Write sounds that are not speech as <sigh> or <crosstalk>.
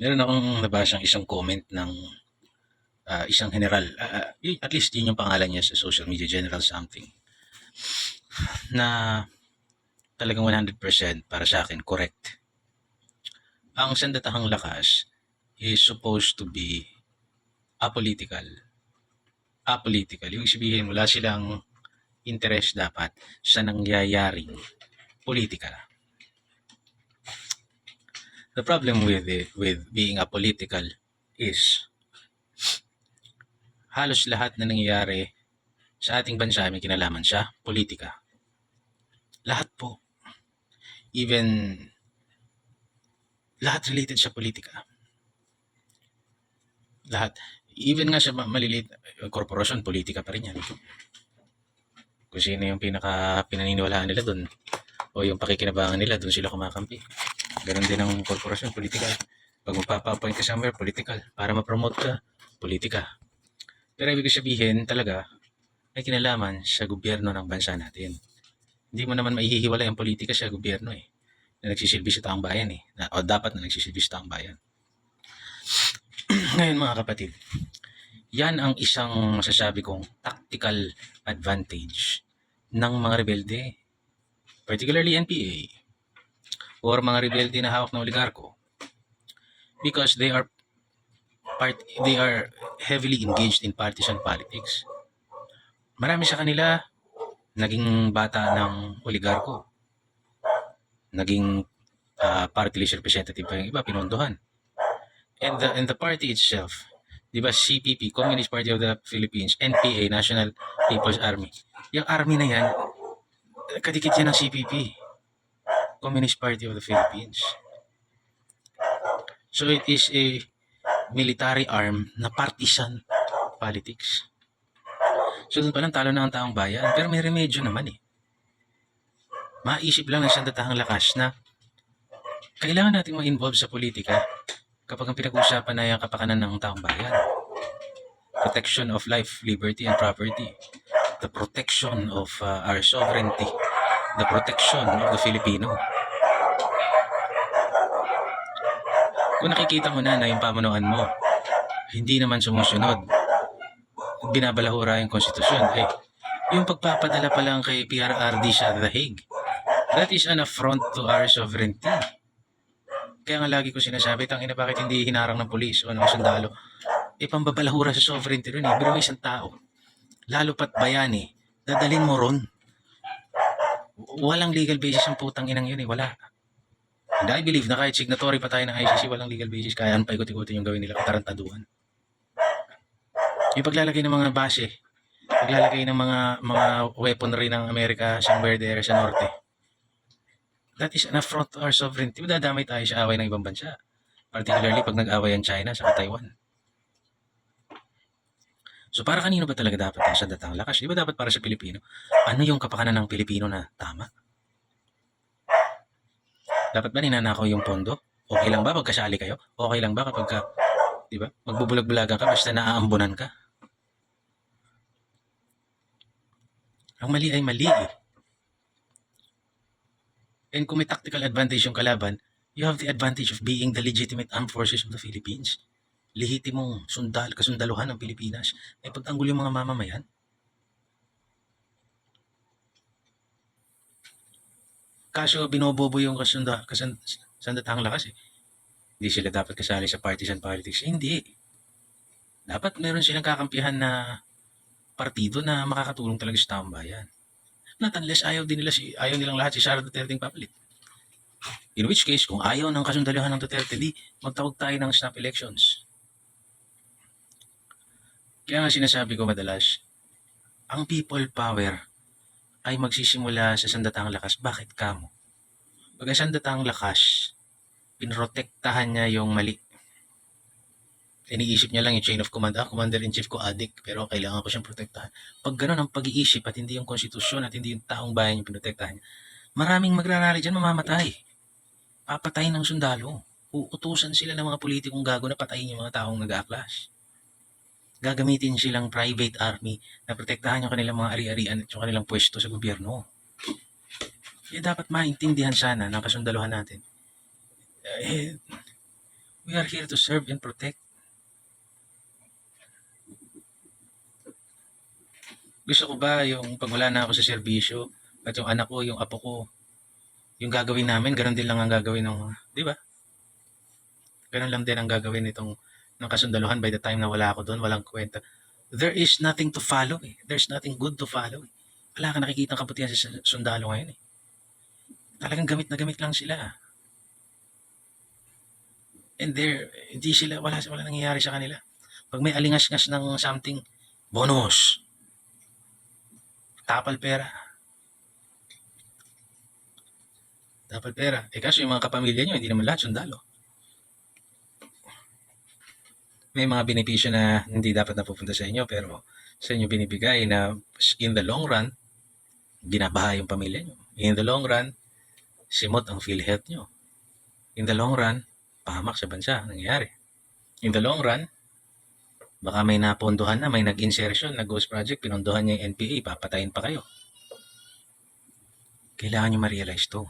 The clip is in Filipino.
Meron akong nabasang isang comment ng ah, isang general, y- at least yun yung pangalan niya sa social media, General something, na talagang 100% para sa akin correct. Ang sandatahang lakas is supposed to be apolitical. Apolitical. Yung sabihin, wala silang interest dapat sa nangyayaring politika. The problem with it, with being apolitical is halos lahat na nangyayari sa ating bansa may kinalaman siya, politika. Lahat po. Even lahat related sa politika. Lahat. Even nga sa ma- maliliit korporasyon, politika pa rin yan. Kung sino yung pinaka pinaniniwalaan nila doon o yung pakikinabangan nila, doon sila kumakampi. Ganon din ang korporasyon, politika. Pag magpapa-appoint ka somewhere, political. Para ma-promote ka, politika. Pero ibig sabihin talaga, may kinalaman sa gobyerno ng bansa natin. Hindi mo naman maihihiwalay ang politika sa gobyerno eh. Na nagsisilbi sa taong bayan eh. Na, o dapat na nagsisilbi sa taong bayan. <clears throat> Ngayon mga kapatid, yan ang isang masasabi kong tactical advantage ng mga rebelde. Particularly NPA or mga rebelde na hawak ng oligarko because they are part they are heavily engaged in partisan politics. Marami sa kanila naging bata ng oligarko. Naging ah, party list representative pa yung iba, pinondohan. And the, and the party itself, di ba CPP, Communist Party of the Philippines, NPA, National People's Army. Yung army na yan, kadikit yan ng CPP. Communist Party of the Philippines. So it is a military arm na partisan politics. So doon pa lang talo na ang taong bayan. Pero may remedyo naman eh. Maisip lang ng sandatahang lakas na kailangan nating ma-involve sa politika kapag ang pinag-uusapan na yung kapakanan ng taong bayan. Protection of life, liberty, and property. The protection of uh, our sovereignty. The protection of the Filipino. Kung nakikita mo na na yung pamunuan mo, hindi naman sumusunod, binabalahura yung konstitusyon, eh, yung pagpapadala pa lang kay PRRD sa The Hague, that is an affront to our sovereignty. Kaya nga lagi ko sinasabi, tangina bakit hindi hinarang ng pulis o ng sundalo? Eh, pambabalahura sa sovereignty rin eh. Pero isang tao, lalo pat bayani, dadalin mo ron. Walang legal basis ang putang inang yun eh, wala. And I believe na kahit signatory pa tayo ng ICC, walang legal basis, kaya pa ikot-ikotin yung gawin nila katarantaduhan. Yung paglalagay ng mga base, paglalagay ng mga mga weaponry ng Amerika somewhere there sa norte. That is an affront to our sovereignty. Dadamay tayo sa away ng ibang bansa. Particularly pag nag-away ang China sa Taiwan. So para kanino ba talaga dapat ang sandatang lakas? Di ba dapat para sa Pilipino? Ano yung kapakanan ng Pilipino na tama? Dapat ba ninanakaw yung pondo? Okay lang ba pag kasali kayo? Okay lang ba kapag ka, di ba? Magbubulag-bulagan ka basta naaambunan ka? Ang mali ay mali eh. And kung may tactical advantage yung kalaban, you have the advantage of being the legitimate armed forces of the Philippines. Lehitimong sundal, kasundaluhan ng Pilipinas. May pagtanggol yung mga mamamayan. Kaso binobobo yung kasunda, kasan, sandatang lakas eh. Hindi sila dapat kasali sa partisan politics. Eh, hindi. Dapat meron silang kakampihan na partido na makakatulong talaga sa taong bayan. Not unless ayaw din nila si ayaw nilang lahat si Sara Duterte yung papalit. In which case, kung ayaw ng kasundaluhan ng Duterte, di magtawag tayo ng snap elections. Kaya nga sinasabi ko madalas, ang people power ay magsisimula sa sandatang lakas. Bakit kamo? Pag ang sandatang lakas, pinrotektahan niya yung mali. Iniisip niya lang yung chain of command. Ah, commander-in-chief ko adik, pero kailangan ko siyang protektahan. Pag ganun ang pag-iisip at hindi yung konstitusyon at hindi yung taong bayan yung pinotektahan niya, maraming magrarally dyan mamamatay. Papatayin ng sundalo. Uutusan sila ng mga politikong gago na patayin yung mga taong nag-aaklas. Gagamitin silang private army na protektahan yung kanilang mga ari-arian at yung kanilang pwesto sa gobyerno. Kaya dapat maintindihan sana ng kasundaluhan natin. Eh, We are here to serve and protect. Gusto ko ba yung pag wala na ako sa serbisyo at yung anak ko, yung apo ko, yung gagawin namin, ganun din lang ang gagawin ng, di ba? Ganun lang din ang gagawin nitong ng kasundaluhan by the time na wala ako doon, walang kwenta. There is nothing to follow eh. There's nothing good to follow eh. Wala ka nakikita kabutihan sa sundalo ngayon eh. Talagang gamit na gamit lang sila. And there, hindi sila, wala, wala nangyayari sa kanila. Pag may alingas-ngas ng something, bonus. Tapal pera. Tapal pera. Eh kaso yung mga kapamilya nyo, hindi naman lahat sundalo. May mga benepisyo na hindi dapat napupunta sa inyo, pero sa inyo binibigay na in the long run, binabaha yung pamilya nyo. In the long run, simot ang PhilHealth nyo. In the long run, pahamak sa bansa, nangyayari. In the long run, baka may napondohan na, may nag-insertion, nag-ghost project, pinondohan niya yung NPA, papatayin pa kayo. Kailangan nyo ma-realize to.